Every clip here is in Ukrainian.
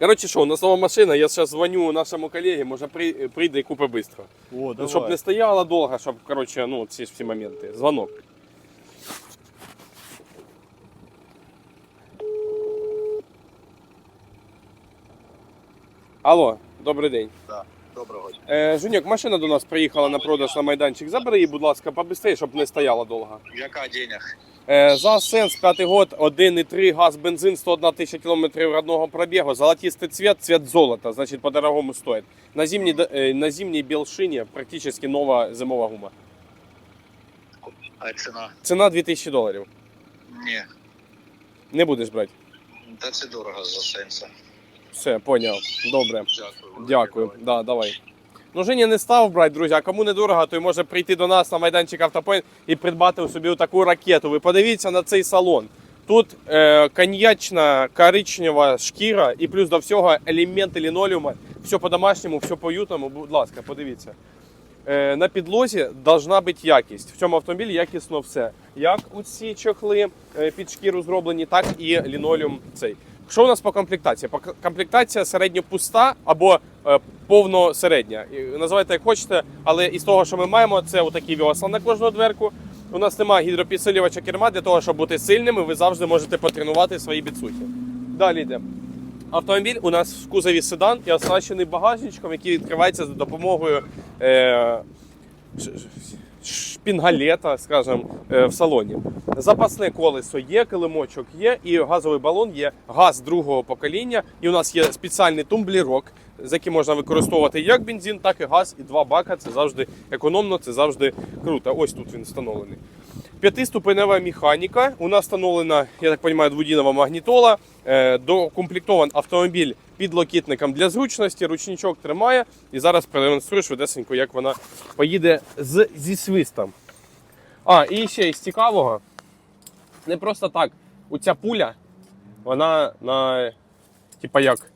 Коротше, що, у нас нова машина, я зараз дзвоню нашому колегі, може при, прийде і купи швидко. О, давай. Щоб не стояла довго, щоб, коротше, ну, ж всі моменти. Звонок. Алло, добрий день. Да. Доброго дня. Е, Жуньок, машина до нас приїхала на продаж на майданчик. Забери її, будь ласка, побистрій, щоб не стояла довго. Яка денег? Е, ЗАЗ Сенс, п'ятий год, 1,3 газ, бензин, 101 тисяча кілометрів родного пробігу, золотистий цвет, цвет золота, значить по-дорогому стоїть. На зимній, е, на зимній білшині практично нова зимова гума. А ціна? Ціна 2000 доларів. Ні. Не будеш брати. Та це дорого за сенса. Все, поняв. Добре. Дякую. Дякую. Да, давай. Ну, Женя не став брати, друзі, а кому не дорого, той може прийти до нас на майданчик Автопоінт і придбати собі таку ракету. Ви подивіться на цей салон. Тут е, коньячна коричнева шкіра і плюс до всього елементи лінолеума. Все по-домашньому, все по-ютному. Будь ласка, подивіться. Е, на підлозі должна бути якість. В цьому автомобілі якісно все. Як у ці чохли е, під шкіру зроблені, так і лінолеум цей. Що у нас по комплектації? По комплектація середньопуста або е, повно середня. Називайте як хочете, але із того, що ми маємо, це отакі віосла на кожну дверку. У нас немає гідропідсилювача керма для того, щоб бути сильними, ви завжди можете потренувати свої біцухи. Далі йде. Автомобіль у нас в кузові седан і оснащений багажничком, який відкривається за допомогою е, шпінгалета, скажімо, е, в салоні. Запасне колесо є, килимочок є, і газовий балон є газ другого покоління. І у нас є спеціальний тумблірок, з яким можна використовувати як бензин, так і газ, і два бака. Це завжди економно, це завжди круто. Ось тут він встановлений. П'ятиступенева механіка. У нас встановлена, я так розумію, дводінова магнітола. Е, Докомплектований автомобіль підлокітником для зручності, ручничок тримає. І зараз продемонструю швидесенько, як вона поїде з, зі свистом. А, і ще із цікавого. Не просто так. У ця пуля, вона на, типа як,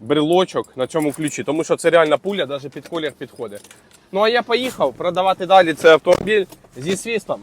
брелочок на цьому ключі, тому що це реальна пуля, навіть під колір підходить. Ну а я поїхав продавати далі цей автомобіль зі свистом.